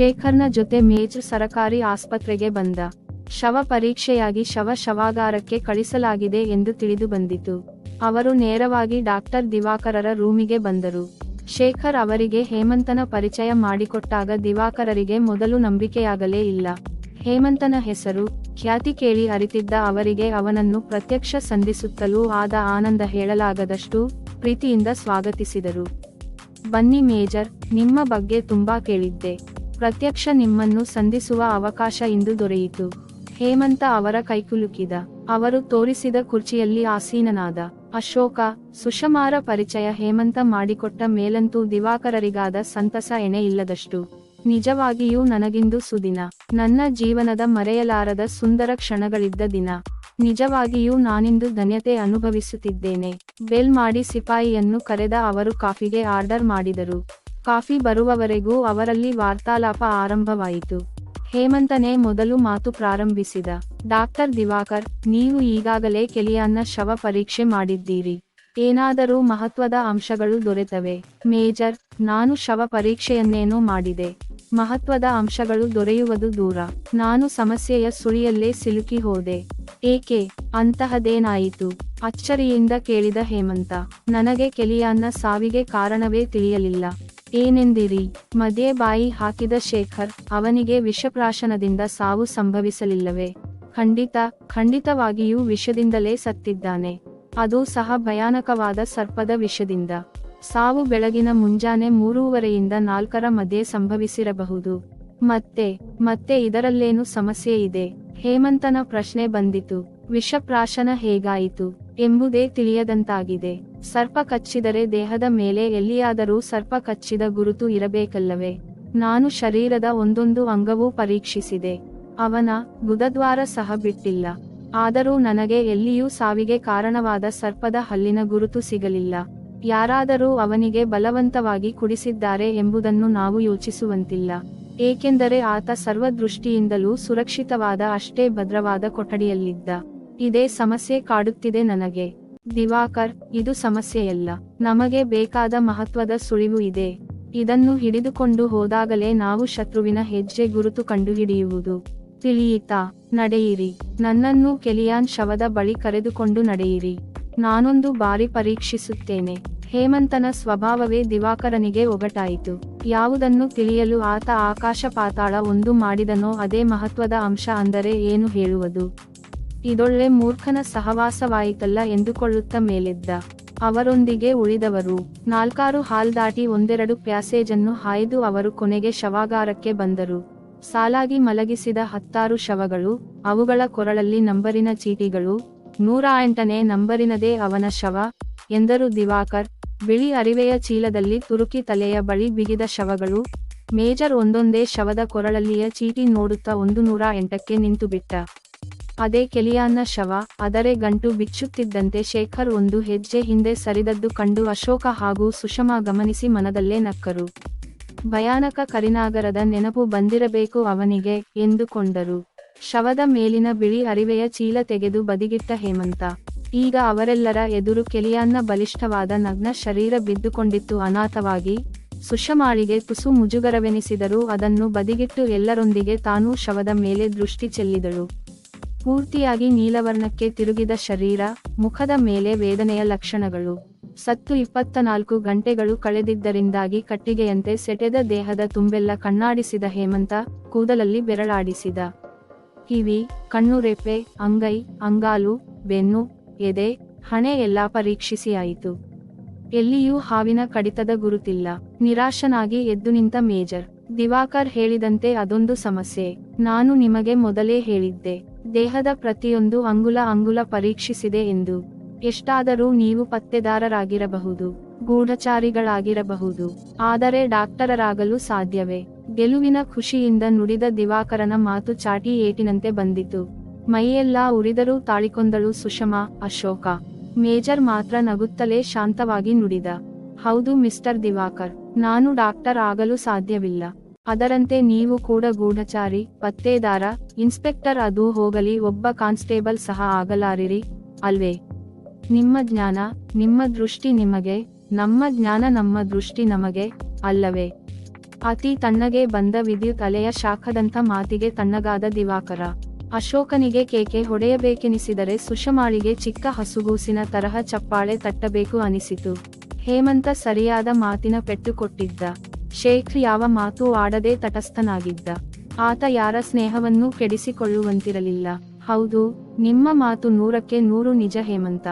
ಶೇಖರ್ನ ಜೊತೆ ಮೇಜರ್ ಸರಕಾರಿ ಆಸ್ಪತ್ರೆಗೆ ಬಂದ. ಶವ ಪರೀಕ್ಷೆಯಾಗಿ ಶವ ಶವಾಗಾರಕ್ಕೆ ಕಳಿಸಲಾಗಿದೆ ಎಂದು ತಿಳಿದು ಬಂದಿತು. ಅವರು ನೇರವಾಗಿ ಡಾಕ್ಟರ್ ದಿವಾಕರರ ರೂಮಿಗೆ ಬಂದರು. ಶೇಖರ್ ಅವರಿಗೆ ಹೇಮಂತನ ಪರಿಚಯ ಮಾಡಿಕೊಟ್ಟಾಗ ದಿವಾಕರರಿಗೆ ಮೊದಲು ನಂಬಿಕೆಯಾಗಲೇ ಇಲ್ಲ. ಹೇಮಂತನ ಹೆಸರು, ಖ್ಯಾತಿ ಕೇಳಿ ಅರಿತಿದ್ದ ಅವರಿಗೆ ಅವನನ್ನು ಪ್ರತ್ಯಕ್ಷ ಸಂಧಿಸುತ್ತಲೂ ಆದ ಆನಂದ ಹೇಳಲಾಗದಷ್ಟು ಪ್ರೀತಿಯಿಂದ ಸ್ವಾಗತಿಸಿದರು. ಬನ್ನಿ ಮೇಜರ್, ನಿಮ್ಮ ಬಗ್ಗೆ ತುಂಬಾ ಕೇಳಿದ್ದೆ. ಪ್ರತ್ಯಕ್ಷ ನಿಮ್ಮನ್ನು ಸಂಧಿಸುವ ಅವಕಾಶ ಇಂದು ದೊರೆಯಿತು. ಹೇಮಂತ ಅವರ ಕೈಕುಲುಕಿದ. ಅವರು ತೋರಿಸಿದ ಕುರ್ಚಿಯಲ್ಲಿ ಆಸೀನನಾದ. ಅಶೋಕ, ಸುಷಮಾರ ಪರಿಚಯ ಹೇಮಂತ ಮಾಡಿಕೊಟ್ಟ ಮೇಲಂತೂ ದಿವಾಕರರಿಗಾದ ಸಂತಸ ಎಣೆ ಇಲ್ಲದಷ್ಟು. ನಿಜವಾಗಿಯೂ ನನಗಿಂದು ಸುದಿನ. ನನ್ನ ಜೀವನದ ಮರೆಯಲಾರದ ಸುಂದರ ಕ್ಷಣಗಳಿದ್ದ ದಿನ. ನಿಜವಾಗಿಯೂ ನಾನಿಂದು ಧನ್ಯತೆ ಅನುಭವಿಸುತ್ತಿದ್ದೇನೆ. ಬೆಲ್ ಮಾಡಿ ಸಿಪಾಯಿಯನ್ನು ಕರೆದ ಅವರು ಕಾಫಿಗೆ ಆರ್ಡರ್ ಮಾಡಿದರು. ಕಾಫಿ ಬರುವವರೆಗೂ ಅವರಲ್ಲಿ ವಾರ್ತಾಲಾಪ ಆರಂಭವಾಯಿತು. ಹೇಮಂತನೇ ಮೊದಲು ಮಾತು ಪ್ರಾರಂಭಿಸಿದ. ಡಾಕ್ಟರ್ ದಿವಾಕರ್, ನೀವು ಈಗಾಗಲೇ ಕೆಲಿಯಾನ್ನ ಶವ ಪರೀಕ್ಷೆ ಮಾಡಿದ್ದೀರಿ. ಏನಾದರೂ ಮಹತ್ವದ ಅಂಶಗಳು ದೊರೆತವೆ. ಮೇಜರ್, ನಾನು ಶವ ಪರೀಕ್ಷೆಯನ್ನೇನೋ ಮಾಡಿದೆ. ಮಹತ್ವದ ಅಂಶಗಳು ದೊರೆಯುವುದು ದೂರ. ನಾನು ಸಮಸ್ಯೆಯ ಸುಳಿಯಲ್ಲೇ ಸಿಲುಕಿ ಹೋದೆ. ಏಕೆ? ಅಂತಹದೇನಾಯಿತು? ಅಚ್ಚರಿಯಿಂದ ಕೇಳಿದ ಹೇಮಂತ. ನನಗೆ ಕೆಲಿಯಾನ್ನ ಸಾವಿಗೆ ಕಾರಣವೇ ತಿಳಿಯಲಿಲ್ಲ. ಏನೆಂದಿರಿ? ಮದ್ಯೆ ಬಾಯಿ ಹಾಕಿದ ಶೇಖರ್ ಅವನಿಗೆ ವಿಷಪ್ರಾಶನದಿಂದ ಸಾವು ಸಂಭವಿಸಲಿಲ್ಲವೇ? ಖಂಡಿತ, ಖಂಡಿತವಾಗಿಯೂ ವಿಷದಿಂದಲೇ ಸತ್ತಿದ್ದಾನೆ. ಅದು ಸಹ ಭಯಾನಕವಾದ ಸರ್ಪದ ವಿಷದಿಂದ. ಸಾವು ಬೆಳಗಿನ ಮುಂಜಾನೆ ಮೂರೂವರೆಯಿಂದ ನಾಲ್ಕರ ಮಧ್ಯೆ ಸಂಭವಿಸಿರಬಹುದು. ಮತ್ತೆ ಮತ್ತೆ ಇದರಲ್ಲೇನು ಸಮಸ್ಯೆ ಇದೆ? ಹೇಮಂತನ ಪ್ರಶ್ನೆ ಬಂದಿತು. ವಿಷಪ್ರಾಶನ ಹೇಗಾಯಿತು ಎಂಬುದೇ ತಿಳಿಯದಂತಾಗಿದೆ. ಸರ್ಪ ಕಚ್ಚಿದರೆ ದೇಹದ ಮೇಲೆ ಎಲ್ಲಿಯಾದರೂ ಸರ್ಪ ಕಚ್ಚಿದ ಗುರುತು ಇರಬೇಕಲ್ಲವೇ? ನಾನು ಶರೀರದ ಒಂದೊಂದು ಅಂಗವೂ ಪರೀಕ್ಷಿಸಿದೆ. ಅವನ ಗುದದ್ವಾರ ಸಹ ಬಿಟ್ಟಿಲ್ಲ. ಆದರೂ ನನಗೆ ಎಲ್ಲಿಯೂ ಸಾವಿಗೆ ಕಾರಣವಾದ ಸರ್ಪದ ಹಲ್ಲಿನ ಗುರುತು ಸಿಗಲಿಲ್ಲ. ಯಾರಾದರೂ ಅವನಿಗೆ ಬಲವಂತವಾಗಿ ಕುಡಿಸಿದ್ದಾರೆ ಎಂಬುದನ್ನು ನಾವು ಯೋಚಿಸುವಂತಿಲ್ಲ. ಏಕೆಂದರೆ ಆತ ಸರ್ವದೃಷ್ಟಿಯಿಂದಲೂ ಸುರಕ್ಷಿತವಾದ ಅಷ್ಟೇ ಭದ್ರವಾದ ಕೊಠಡಿಯಲ್ಲಿದ್ದ. ಇದೇ ಸಮಸ್ಯೆ ಕಾಡುತ್ತಿದೆ ನನಗೆ. ದಿವಾಕರ್, ಇದು ಸಮಸ್ಯೆಯಲ್ಲ. ನಮಗೆ ಬೇಕಾದ ಮಹತ್ವದ ಸುಳಿವು ಇದೆ. ಇದನ್ನು ಹಿಡಿದುಕೊಂಡು ಹೋದಾಗಲೇ ನಾವು ಶತ್ರುವಿನ ಹೆಜ್ಜೆ ಗುರುತು ಕಂಡುಹಿಡಿಯುವುದು. ತಿಳಿಯಿತಾ? ನಡೆಯಿರಿ. ನನ್ನನ್ನು ಕೆಲಿಯಾನ್ ಶವದ ಬಳಿ ಕರೆದುಕೊಂಡು ನಡೆಯಿರಿ. ನಾನೊಂದು ಬಾರಿ ಪರೀಕ್ಷಿಸುತ್ತೇನೆ. ಹೇಮಂತನ ಸ್ವಭಾವವೇ ದಿವಾಕರನಿಗೆ ಒಗಟಾಯಿತು. ಯಾವುದನ್ನು ತಿಳಿಯಲು ಆತ ಆಕಾಶ ಪಾತಾಳ ಒಂದು ಮಾಡಿದನೋ ಅದೇ ಮಹತ್ವದ ಅಂಶ ಅಂದರೆ ಏನು ಹೇಳುವುದು? ಇದೊಳ್ಳೆ ಮೂರ್ಖನ ಸಹವಾಸವಾಯಿತಲ್ಲ ಎಂದುಕೊಳ್ಳುತ್ತ ಮೇಲಿದ್ದ. ಅವರೊಂದಿಗೆ ಉಳಿದವರು. ನಾಲ್ಕಾರು ಹಾಲ್ ದಾಟಿ ಒಂದೆರಡು ಪ್ಯಾಸೇಜನ್ನು ಹಾಯ್ದು ಅವರು ಕೊನೆಗೆ ಶವಾಗಾರಕ್ಕೆ ಬಂದರು. ಸಾಲಾಗಿ ಮಲಗಿಸಿದ ಹತ್ತಾರು ಶವಗಳು, ಅವುಗಳ ಕೊರಳಲ್ಲಿ ನಂಬರಿನ ಚೀಟಿಗಳು, ನೂರ ಎಂಟನೇ ನಂಬರಿನದೇ ಅವನ ಶವ, ಎಂದರು ದಿವಾಕರ್. ಬಿಳಿ ಅರಿವೆಯ ಚೀಲದಲ್ಲಿ ತುರುಕಿ ತಲೆಯ ಬಳಿ ಬಿಗಿದ ಶವಗಳು, ಮೇಜರ್ ಒಂದೊಂದೇ ಶವದ ಕೊರಳಲ್ಲಿಯ ಚೀಟಿ ನೋಡುತ್ತಾ ಒಂದು ನೂರ ಎಂಟಕ್ಕೆ ನಿಂತು ಬಿಟ್ಟ ಅದೇ ಕೆಲಿಯಾನ್ನ ಶವ, ಅದರೆ ಗಂಟು ಬಿಚ್ಚುತ್ತಿದ್ದಂತೆ ಶೇಖರ್ ಒಂದು ಹೆಜ್ಜೆ ಹಿಂದೆ ಸರಿದದ್ದು ಕಂಡು ಅಶೋಕ ಹಾಗೂ ಸುಷಮಾ ಗಮನಿಸಿ ಮನದಲ್ಲೇ ನಕ್ಕರು. ಭಯಾನಕ ಕರಿನಾಗರದ ನೆನಪು ಬಂದಿರಬೇಕು ಅವನಿಗೆ, ಎಂದುಕೊಂಡರು. ಶವದ ಮೇಲಿನ ಬಿಳಿ ಅರಿವೆಯ ಚೀಲ ತೆಗೆದು ಬದಿಗಿಟ್ಟ ಹೇಮಂತ. ಈಗ ಅವರೆಲ್ಲರ ಎದುರು ಕೆಲಿಯಾನ್ನ ಬಲಿಷ್ಠವಾದ ನಗ್ನ ಶರೀರ ಬಿದ್ದುಕೊಂಡಿತ್ತು ಅನಾಥವಾಗಿ. ಸುಷಮಾಳಿಗೆ ಕುಸು ಮುಜುಗರವೆನಿಸಿದರೂ ಅದನ್ನು ಬದಿಗಿಟ್ಟು ಎಲ್ಲರೊಂದಿಗೆ ತಾನೂ ಶವದ ಮೇಲೆ ದೃಷ್ಟಿ ಚೆಲ್ಲಿದಳು. ಪೂರ್ತಿಯಾಗಿ ನೀಲವರ್ಣಕ್ಕೆ ತಿರುಗಿದ ಶರೀರ, ಮುಖದ ಮೇಲೆ ವೇದನೆಯ ಲಕ್ಷಣಗಳು. ಸತ್ತು ಇಪ್ಪತ್ತ ನಾಲ್ಕು ಗಂಟೆಗಳು ಕಳೆದಿದ್ದರಿಂದಾಗಿ ಕಟ್ಟಿಗೆಯಂತೆ ಸೆಟೆದ ದೇಹದ ತುಂಬೆಲ್ಲ ಕಣ್ಣಾಡಿಸಿದ ಹೇಮಂತ ಕೂದಲಲ್ಲಿ ಬೆರಳಾಡಿಸಿದ. ಕಿವಿ, ಕಣ್ಣು ರೆಪ್ಪೆ, ಅಂಗೈ, ಅಂಗಾಲು, ಬೆನ್ನು, ಎದೆ, ಹಣೆ ಎಲ್ಲಾ ಪರೀಕ್ಷಿಸಿ ಆಯಿತು ಎಲ್ಲಿಯೂ ಹಾವಿನ ಕಡಿತದ ಗುರುತಿಲ್ಲ. ನಿರಾಶನಾಗಿ ಎದ್ದು ನಿಂತ ಮೇಜರ್ ದಿವಾಕರ್ ಹೇಳಿದಂತೆ ಅದೊಂದು ಸಮಸ್ಯೆ. ನಾನು ನಿಮಗೆ ಮೊದಲೇ ಹೇಳಿದ್ದೆ. ದೇಹದ ಪ್ರತಿಯೊಂದು ಅಂಗುಲ ಅಂಗುಲ ಪರೀಕ್ಷಿಸಿದೆ ಎಂದು ಎಷ್ಟಾದರೂ ನೀವು ಪತ್ತೆದಾರರಾಗಿರಬಹುದು, ಗೂಢಚಾರಿಗಳಾಗಿರಬಹುದು, ಆದರೆ ಡಾಕ್ಟರರಾಗಲು ಸಾಧ್ಯವೇ? ಗೆಲುವಿನ ಖುಷಿಯಿಂದ ನುಡಿದ ದಿವಾಕರನ ಮಾತು ಚಾಟಿ ಏಟಿನಂತೆ ಬಂದಿತು. ಮೈಯೆಲ್ಲಾ ಉರಿದರೂ ತಾಳಿಕೊಂದಳು ಸುಷಮಾ, ಅಶೋಕ. ಮೇಜರ್ ಮಾತ್ರ ನಗುತ್ತಲೇ ಶಾಂತವಾಗಿ ನುಡಿದ. ಹೌದು ಮಿಸ್ಟರ್ ದಿವಾಕರ್, ನಾನು ಡಾಕ್ಟರ್ ಆಗಲು ಸಾಧ್ಯವಿಲ್ಲ. ಅದರಂತೆ ನೀವು ಕೂಡ ಗೂಢಚಾರಿ, ಪತ್ತೇದಾರ, ಇನ್ಸ್ಪೆಕ್ಟರ್ ಅದು ಹೋಗಲಿ, ಒಬ್ಬ ಕಾನ್ಸ್ಟೇಬಲ್ ಸಹ ಆಗಲಾರಿರಿ ಅಲ್ವೇ? ನಿಮ್ಮ ಜ್ಞಾನ, ನಿಮ್ಮ ದೃಷ್ಟಿ ನಿಮಗೆ, ನಮ್ಮ ಜ್ಞಾನ ನಮ್ಮ ದೃಷ್ಟಿ ನಮಗೆ ಅಲ್ಲವೇ? ಅತಿ ತಣ್ಣಗೆ ಬಂದ ವಿದ್ಯುತ್ ಅಲೆಯ ಶಾಖದಂಥ ಮಾತಿಗೆ ತಣ್ಣಗಾದ ದಿವಾಕರ. ಅಶೋಕನಿಗೆ ಕೇಕೆ ಹೊಡೆಯಬೇಕೆನಿಸಿದರೆ ಸುಷಮಾಳಿಗೆ ಚಿಕ್ಕ ಹಸುಗೂಸಿನ ತರಹ ಚಪ್ಪಾಳೆ ತಟ್ಟಬೇಕು ಅನಿಸಿತು. ಹೇಮಂತ ಸರಿಯಾದ ಮಾತಿನ ಪೆಟ್ಟು ಕೊಟ್ಟಿದ್ದ. ಶೇಖ್ ಯಾವ ಮಾತು ಆಡದೆ ತಟಸ್ಥನಾಗಿದ್ದ. ಆತ ಯಾರ ಸ್ನೇಹವನ್ನೂ ಕೆಡಿಸಿಕೊಳ್ಳುವಂತಿರಲಿಲ್ಲ. ಹೌದು, ನಿಮ್ಮ ಮಾತು ನೂರಕ್ಕೆ ನೂರು ನಿಜ ಹೇಮಂತ.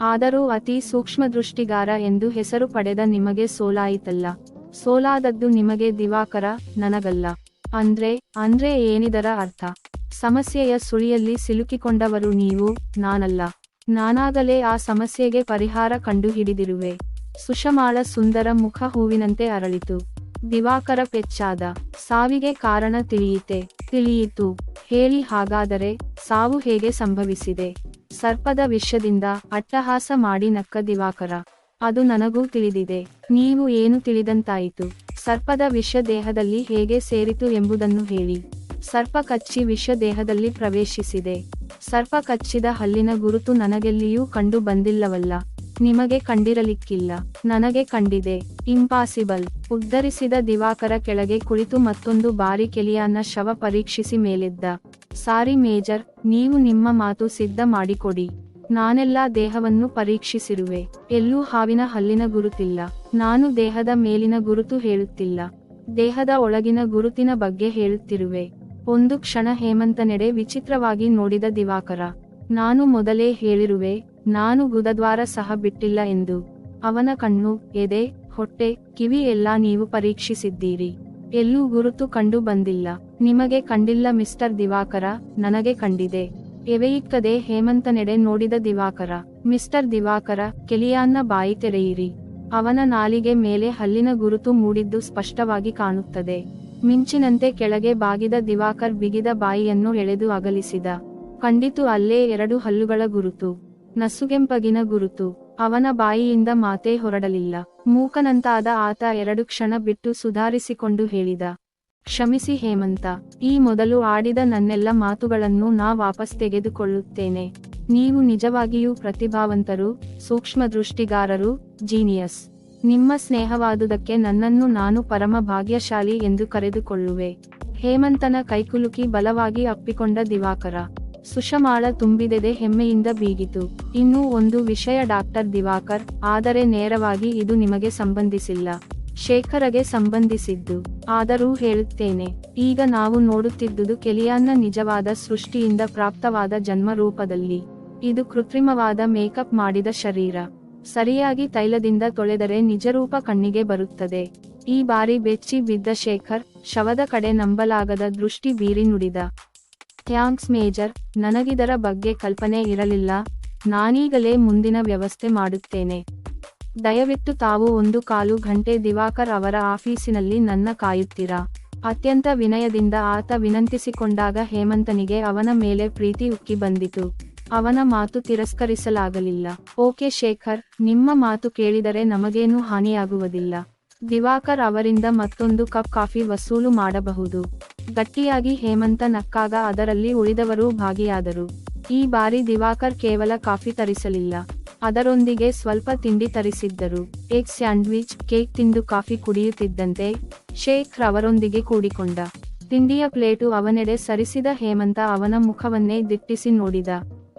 ಆದರೂ ಅತಿ ಸೂಕ್ಷ್ಮದೃಷ್ಟಿಗಾರ ಎಂದು ಹೆಸರು ಪಡೆದ ನಿಮಗೆ ಸೋಲಾಯಿತಲ್ಲ. ಸೋಲಾದದ್ದು ನಿಮಗೆ ದಿವಾಕರ, ನನಗಲ್ಲ. ಅಂದ್ರೆ ಅಂದ್ರೆ ಏನಿದರ ಅರ್ಥ? ಸಮಸ್ಯೆಯ ಸುಳಿಯಲ್ಲಿ ಸಿಲುಕಿಕೊಂಡವರು ನೀವು, ನಾನಲ್ಲ. ನಾನಾಗಲೇ ಆ ಸಮಸ್ಯೆಗೆ ಪರಿಹಾರ ಕಂಡುಹಿಡಿದಿರುವೆ. ಸುಷಮಾಳ ಸುಂದರ ಮುಖ ಹೂವಿನಂತೆ ಅರಳಿತು. ದಿವಾಕರ ಪೆಚ್ಚಾದ. ಸಾವಿಗೆ ಕಾರಣ ತಿಳಿಯಿತೆ. ತಿಳಿಯಿತು. ಹೇಳಿ ಹಾಗಾದರೆ ಸಾವು ಹೇಗೆ ಸಂಭವಿಸಿದೆ? ಸರ್ಪದ ವಿಷದಿಂದ ಅಟ್ಟಹಾಸ ಮಾಡಿ ನಕ್ಕ ದಿವಾಕರ. ಅದು ನನಗೂ ತಿಳಿದಿದೆ. ನೀವು ಏನು ತಿಳಿದಂತಾಯಿತು? ಸರ್ಪದ ವಿಷ ದೇಹದಲ್ಲಿ ಹೇಗೆ ಸೇರಿತು ಎಂಬುದನ್ನು ಹೇಳಿ. ಸರ್ಪ ಕಚ್ಚಿ ವಿಷ ದೇಹದಲ್ಲಿ ಪ್ರವೇಶಿಸಿದೆ. ಸರ್ಪ ಕಚ್ಚಿದ ಹಲ್ಲಿನ ಗುರುತು ನನಗೆಲ್ಲಿಯೂ ಕಂಡು ಬಂದಿಲ್ಲವಲ್ಲ. ನಿಮಗೆ ಕಂಡಿರಲಿಕ್ಕಿಲ್ಲ. ನನಗೆ ಕಂಡಿದೆ. ಇಂಪಾಸಿಬಲ್ ಉದ್ಧರಿಸಿದ ದಿವಾಕರ ಕೆಳಗೆ ಕುಳಿತು ಮತ್ತೊಂದು ಬಾರಿ ಕೆಲಿಯಾನ್ನ ಶವ ಪರೀಕ್ಷಿಸಿ ಮೇಲಿದ್ದ. ಸಾರಿ ಮೇಜರ್, ನೀವು ನಿಮ್ಮ ಮಾತು ಸಿದ್ಧ ಮಾಡಿಕೊಡಿ. ನಾನೆಲ್ಲಾ ದೇಹವನ್ನು ಪರೀಕ್ಷಿಸಿರುವೆ. ಎಲ್ಲೂ ಹಾವಿನ ಹಲ್ಲಿನ ಗುರುತಿಲ್ಲ. ನಾನು ದೇಹದ ಮೇಲಿನ ಗುರುತು ಹೇಳುತ್ತಿಲ್ಲ. ದೇಹದ ಒಳಗಿನ ಗುರುತಿನ ಬಗ್ಗೆ ಹೇಳುತ್ತಿರುವೆ. ಒಂದು ಕ್ಷಣ ಹೇಮಂತನೆಡೆ ವಿಚಿತ್ರವಾಗಿ ನೋಡಿದ ದಿವಾಕರ. ನಾನು ಮೊದಲೇ ಹೇಳಿರುವೆ ನಾನು ಗುದದ್ವಾರ ಸಹ ಬಿಟ್ಟಿಲ್ಲ ಎಂದು. ಅವನ ಕಣ್ಣು, ಎದೆ, ಹೊಟ್ಟೆ, ಕಿವಿ ಎಲ್ಲ ನೀವು ಪರೀಕ್ಷಿಸಿದ್ದೀರಿ. ಎಲ್ಲೂ ಗುರುತು ಕಂಡು ಬಂದಿಲ್ಲ. ನಿಮಗೆ ಕಂಡಿಲ್ಲ ಮಿಸ್ಟರ್ ದಿವಾಕರ, ನನಗೆ ಕಂಡಿದೆ. ಎವೆಯಿಕ್ಕದೆ ಹೇಮಂತನೆಡೆ ನೋಡಿದ ದಿವಾಕರ. ಮಿಸ್ಟರ್ ದಿವಾಕರ, ಕೆಲಿಯಾನ್ನ ಬಾಯಿ ತೆರೆಯಿರಿ. ಅವನ ನಾಲಿಗೆ ಮೇಲೆ ಹಲ್ಲಿನ ಗುರುತು ಮೂಡಿದ್ದು ಸ್ಪಷ್ಟವಾಗಿ ಕಾಣುತ್ತದೆ. ಮಿಂಚಿನಂತೆ ಕೆಳಗೆ ಬಾಗಿದ ದಿವಾಕರ್ ಬಿಗಿದ ಬಾಯಿಯನ್ನು ಎಳೆದು ಅಗಲಿಸಿದ. ಕಂಡಿತು ಅಲ್ಲೇ ಎರಡು ಹಲ್ಲುಗಳ ಗುರುತು. ನಸುಗೆಂಪಗಿನ ಗುರುತು. ಅವನ ಬಾಯಿಯಿಂದ ಮಾತೇ ಹೊರಡಲಿಲ್ಲ. ಮೂಕನಂತಾದ ಆತ ಎರಡು ಕ್ಷಣ ಬಿಟ್ಟು ಸುಧಾರಿಸಿಕೊಂಡು ಹೇಳಿದ, ಕ್ಷಮಿಸಿ ಹೇಮಂತ, ಈ ಮೊದಲು ಆಡಿದ ನನ್ನೆಲ್ಲ ಮಾತುಗಳನ್ನು ನಾ ವಾಪಸ್ ತೆಗೆದುಕೊಳ್ಳುತ್ತೇನೆ. ನೀವು ನಿಜವಾಗಿಯೂ ಪ್ರತಿಭಾವಂತರು, ಸೂಕ್ಷ್ಮದೃಷ್ಟಿಗಾರರು, ಜೀನಿಯಸ್. ನಿಮ್ಮ ಸ್ನೇಹವಾದುದಕ್ಕೆ ನನ್ನನ್ನು ನಾನು ಪರಮ ಭಾಗ್ಯಶಾಲಿ ಎಂದು ಕರೆದುಕೊಳ್ಳುವೆ. ಹೇಮಂತನ ಕೈಕುಲುಕಿ ಬಲವಾಗಿ ಅಪ್ಪಿಕೊಂಡ ದಿವಾಕರ ಸುಷಮಾಳ ತುಂಬಿದೆದೆ ಹೆಮ್ಮೆಯಿಂದ ಬೀಗಿತು. ಇನ್ನೂ ಒಂದು ವಿಷಯ ಡಾಕ್ಟರ್ ದಿವಾಕರ್, ಆದರೆ ನೇರವಾಗಿ ಇದು ನಿಮಗೆ ಸಂಬಂಧಿಸಿಲ್ಲ. ಶೇಖರಗೆ ಸಂಬಂಧಿಸಿದ್ದು. ಆದರೂ ಹೇಳುತ್ತೇನೆ, ಈಗ ನಾವು ನೋಡುತ್ತಿದ್ದುದು ಕೆಲಿಯಾನ್ನ ನಿಜವಾದ ಸೃಷ್ಟಿಯಿಂದ ಪ್ರಾಪ್ತವಾದ ಜನ್ಮ ರೂಪದಲ್ಲಿ ಇದು ಕೃತ್ರಿಮವಾದ ಮೇಕಪ್ ಮಾಡಿದ ಶರೀರ. ಸರಿಯಾಗಿ ತೈಲದಿಂದ ತೊಳೆದರೆ ನಿಜರೂಪ ಕಣ್ಣಿಗೆ ಬರುತ್ತದೆ. ಈ ಬಾರಿ ಬೆಚ್ಚಿ ಬಿದ್ದ ಶೇಖರ್, ಶವದ ಕಡೆ ನಂಬಲಾಗದ ದೃಷ್ಟಿ ಬೀರಿ ನುಡಿದ. ಥ್ಯಾಂಕ್ಸ್ ಮೇಜರ್, ನನಗಿದರ ಬಗ್ಗೆ ಕಲ್ಪನೆ ಇರಲಿಲ್ಲ, ನಾನೀಗಲೇ ಮುಂದಿನ ವ್ಯವಸ್ಥೆ ಮಾಡುತ್ತೇನೆ. ದಯವಿಟ್ಟು ತಾವು ಒಂದು ಕಾಲು ಗಂಟೆ ದಿವಾಕರ್ ಅವರ ಆಫೀಸಿನಲ್ಲಿ ನನ್ನ ಕಾಯುತ್ತೀರಾ? ಅತ್ಯಂತ ವಿನಯದಿಂದ ಆತ ವಿನಂತಿಸಿಕೊಂಡಾಗ ಹೇಮಂತನಿಗೆ ಅವನ ಮೇಲೆ ಪ್ರೀತಿ ಉಕ್ಕಿ ಬಂದಿತು. ಅವನ ಮಾತು ತಿರಸ್ಕರಿಸಲಾಗಲಿಲ್ಲ. ಓಕೆ ಶೇಖರ್, ನಿಮ್ಮ ಮಾತು ಕೇಳಿದರೆ ನಮಗೇನೂ ಹಾನಿಯಾಗುವುದಿಲ್ಲ. ದಿವಾಕರ್ ಅವರಿಂದ ಮತ್ತೊಂದು ಕಪ್ ಕಾಫಿ ವಸೂಲು ಮಾಡಬಹುದು. ಗಟ್ಟಿಯಾಗಿ ಹೇಮಂತ ನಕ್ಕಾಗ ಅದರಲ್ಲಿ ಉಳಿದವರೂ ಭಾಗಿಯಾದರು. ಈ ಬಾರಿ ದಿವಾಕರ್ ಕೇವಲ ಕಾಫಿ ತರಿಸಲಿಲ್ಲ. ಅದರೊಂದಿಗೆ ಸ್ವಲ್ಪ ತಿಂಡಿ ತರಿಸಿದ್ದರು. ಏಕ್ ಸ್ಯಾಂಡ್ವಿಚ್, ಕೇಕ್ ತಿಂದು ಕಾಫಿ ಕುಡಿಯುತ್ತಿದ್ದಂತೆ ಶೇಖ್ ಅವರೊಂದಿಗೆ ಕೂಡಿಕೊಂಡ. ತಿಂಡಿಯ ಪ್ಲೇಟು ಅವನೆಡೆ ಸರಿಸಿದ ಹೇಮಂತ ಅವನ ಮುಖವನ್ನೇ ದಿಟ್ಟಿಸಿ ನೋಡಿದ.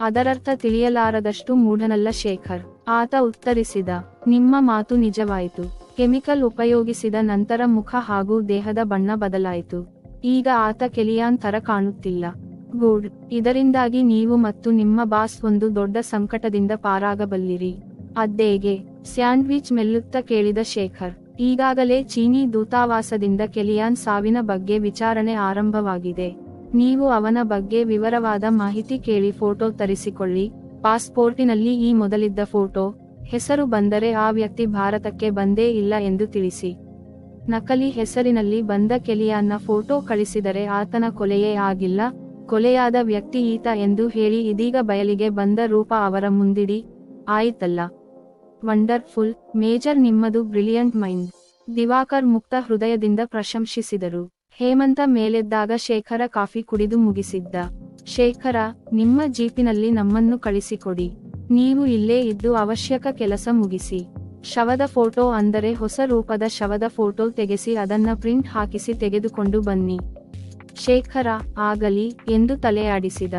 ಅದರರ್ಥ ತಿಳಿಯಲಾರದಷ್ಟು ಮೂಢನಲ್ಲ ಶೇಖರ್. ಆತ ಉತ್ತರಿಸಿದ, ನಿಮ್ಮ ಮಾತು ನಿಜವಾಯಿತು. ಕೆಮಿಕಲ್ ಉಪಯೋಗಿಸಿದ ನಂತರ ಮುಖ ಹಾಗೂ ದೇಹದ ಬಣ್ಣ ಬದಲಾಯಿತು. ಈಗ ಆತ ಕೆಲಿಯಾನ್ ತರ ಕಾಣುತ್ತಿಲ್ಲ. ಗುಡ್, ಇದರಿಂದಾಗಿ ನೀವು ಮತ್ತು ನಿಮ್ಮ ಬಾಸ್ ಒಂದು ದೊಡ್ಡ ಸಂಕಟದಿಂದ ಪಾರಾಗಬಲ್ಲಿರಿ. ಅದ್ದೇಗೆ, ಸ್ಯಾಂಡ್ವಿಚ್ ಮೆಲ್ಲುತ್ತ ಕೇಳಿದ ಶೇಖರ್. ಈಗಾಗಲೇ ಚೀನಿ ದೂತಾವಾಸದಿಂದ ಕೆಲಿಯಾನ್ ಸಾವಿನ ಬಗ್ಗೆ ವಿಚಾರಣೆ ಆರಂಭವಾಗಿದೆ. ನೀವು ಅವನ ಬಗ್ಗೆ ವಿವರವಾದ ಮಾಹಿತಿ ಕೇಳಿ ಫೋಟೋ ತರಿಸಿಕೊಳ್ಳಿ. ಪಾಸ್ಪೋರ್ಟಿನಲ್ಲಿ ಈ ಮೊದಲಿದ್ದ ಫೋಟೋ ಹೆಸರು ಬಂದರೆ ಆ ವ್ಯಕ್ತಿ ಭಾರತಕ್ಕೆ ಬಂದೇ ಇಲ್ಲ ಎಂದು ತಿಳಿಸಿ. ನಕಲಿ ಹೆಸರಿನಲ್ಲಿ ಬಂದ ಕೆಲಿಯಾನ್ನ ಫೋಟೋ ಕಳಿಸಿದರೆ ಆತನ ಕೊಲೆಯೇ ಆಗಿಲ್ಲ. ಕೊಲೆಯಾದ ವ್ಯಕ್ತಿ ಈತ ಎಂದು ಹೇಳಿ ಇದೀಗ ಬಯಲಿಗೆ ಬಂದ ರೂಪ ಅವರ ಮುಂದಿಡಿ. ಆಯಿತಲ್ಲ. ವಂಡರ್ಫುಲ್, ಮೇಜರ್ ನಿಮ್ಮದು ಬ್ರಿಲಿಯಂಟ್ ಮೈಂಡ್. ದಿವಾಕರ್ ಮುಕ್ತ ಹೃದಯದಿಂದ ಪ್ರಶಂಸಿಸಿದರು. ಹೇಮಂತ ಮೇಲೆದ್ದಾಗ ಶೇಖರ ಕಾಫಿ ಕುಡಿದು ಮುಗಿಸಿದ್ದ. ಶೇಖರ, ನಿಮ್ಮ ಜೀಪಿನಲ್ಲಿ ನಮ್ಮನ್ನು ಕಳಿಸಿಕೊಡಿ. ನೀವು ಇಲ್ಲೇ ಇದ್ದು ಅವಶ್ಯಕ ಕೆಲಸ ಮುಗಿಸಿ. ಶವದ ಫೋಟೋ ಅಂದರೆ ಹೊಸ ರೂಪದ ಶವದ ಫೋಟೋ ತೆಗೆಸಿ ಅದನ್ನ ಪ್ರಿಂಟ್ ಹಾಕಿಸಿ ತೆಗೆದುಕೊಂಡು ಬನ್ನಿ. ಶೇಖರ, ಆಗಲಿ, ಎಂದು ತಲೆಯಾಡಿಸಿದ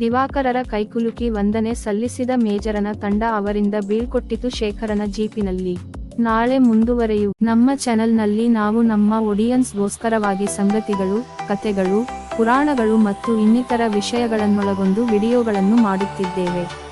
ದಿವಾಕರರ ಕೈಕುಲುಕಿ ವಂದನೆ ಸಲ್ಲಿಸಿದ ಮೇಜರನ ತಂಡ ಅವರಿಂದ ಬೀಳ್ಕೊಟ್ಟಿತು ಶೇಖರನ ಜೀಪಿನಲ್ಲಿ. ನಾಳೆ ಮುಂದುವರೆಯು. ನಮ್ಮ ಚಾನೆಲ್ನಲ್ಲಿ ನಾವು ನಮ್ಮ ಒಡಿಯನ್ಸ್ಗೋಸ್ಕರವಾಗಿ ಸಂಗತಿಗಳು, ಕಥೆಗಳು, ಪುರಾಣಗಳು ಮತ್ತು ಇನ್ನಿತರ ವಿಷಯಗಳನ್ನೊಳಗೊಂಡು ವಿಡಿಯೋಗಳನ್ನು ಮಾಡುತ್ತಿದ್ದೇವೆ.